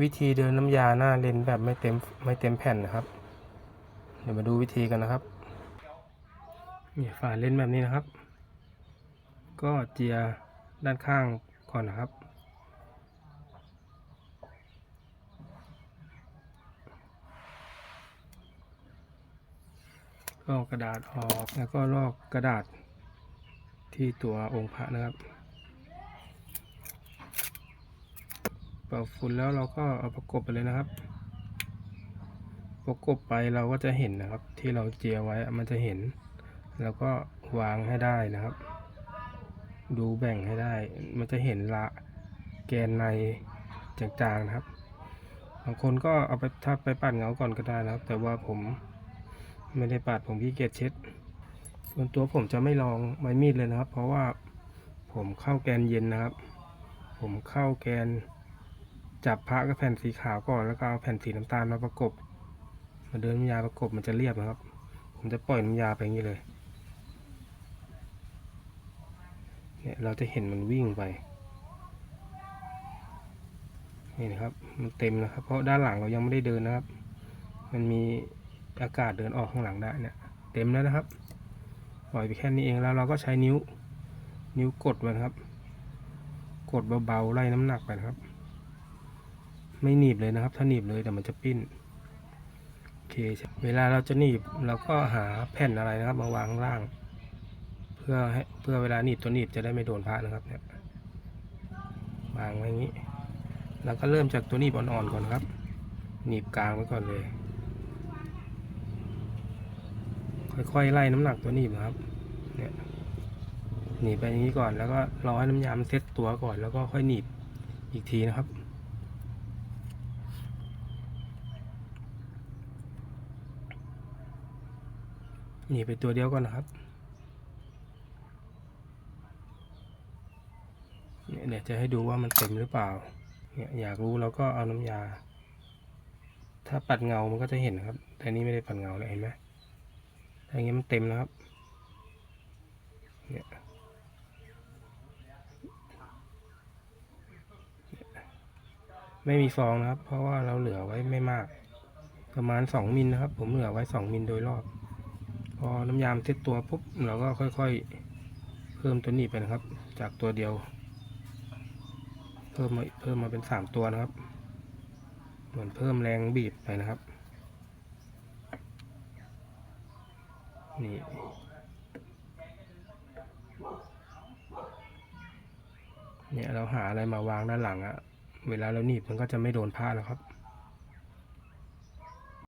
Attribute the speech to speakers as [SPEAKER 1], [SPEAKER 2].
[SPEAKER 1] วิธีเดินน้ำยาหน้าเลนแบบไม่เต็มไม่เต็มแผ่นนะครับ เดี๋ยวมาดูวิธีกันนะครับนี่ฝาเลนแบบนี้นะครับ ก็เจียด้านข้างก่อนนะครับ ลอกกระดาษออกแล้วก็ลอกกระดาษที่ตัวองค์พระนะครับ ป่าฝุ่นแล้วเราก็เอาประกบไปเลยนะครับ ประกบไปเราก็จะเห็นนะครับ ที่เราเจียไว้มันจะเห็น แล้วก็วางให้ได้นะครับ ดูแบ่งให้ได้ มันจะเห็นละแกนในจางๆนะครับบางคนก็เอาไปทับไปปัดเงาก่อนก็ได้นะครับ แต่ว่าผมไม่ได้ปัดผมขี้เกียจเช็ดส่วนตัวผมจะไม่ลองไม้มีดเลยนะครับ เพราะว่าผมเข้าแกนเย็นนะครับ ผมเข้าแกน จับพระกับแผ่นสีขาวก่อนแล้วก็เอาแผ่นสีน้ำตาลมาประกบ มาเดินน้ำยาประกบมันจะเรียบนะครับ ผมจะปล่อยน้ำยาไปอย่างนี้เลยเนี่ยเราจะเห็นมันวิ่งไปนี่นะครับมันเต็มนะครับ เพราะด้านหลังเรายังไม่ได้เดินนะครับ มันมีอากาศเดินออกข้างหลังได้เนี่ยเต็มแล้วนะครับปล่อยไปแค่นี้เองแล้วเราก็ใช้นิ้ว นิ้วกดไว้นครับ กดเบาๆไล่น้ำหนักไปนะครับ ไม่หนีบเลยนะครับ ถ้าหนีบเลยแต่มันจะปิ้นโอเคเวลาเราจะหนีบเราก็หาแผ่นอะไรนะครับ มาวางล่าง เพื่อให้เพื่อเวลาหนีบตัวหนีบจะได้ไม่โดนพระนะครับเนี่ยวางไว้อย่างนี้ แล้วก็เริ่มจากตัวหนีบอ่อนๆก่อนครับ หนีบกลางไว้ก่อนเลย ค่อยๆไล่น้ำหนักตัวหนีบนะครับ เนี่ยหนีบไปอย่างนี้ก่อนแล้วก็รอให้น้ำยามันเซ็ตตัวก่อนแล้วก็ค่อยหนีบอีกทีนะครับ นีบไปตัวเดียวก่อนนะครับเนี่ยเดี๋ยวจะให้ดูว่ามันเต็มหรือเปล่าเนี่ยอยากรู้เราก็เอาน้ำยา ถ้าปัดเงามันก็จะเห็นนะครับ แต่นี่ไม่ได้ปัดเงาเลยเห็นไหมถ้าอย่างนี้มันเต็มแล้วครับเนี่ยไม่มีฟองนะครับ เพราะว่าเราเหลือไว้ไม่มาก ประมาณสองมิลนะครับ ผมเหลือไว้สองมิลโดยรอบ อน้ำยามเซ็ตตัวปุ๊บเราก็ค่อยๆ เพิ่มตัวนี้ไปนะครับ จากตัวเดียว เพิ่มมาเพิ่มมาเป็นสามตัวนะครับ เหมือนเพิ่มแรงบีบไปนะครับ นี่เนี่ยเราหาอะไรมาวางด้านหลังอะเวลาเราหนีบมันก็จะไม่โดนผ้าแล้วครับ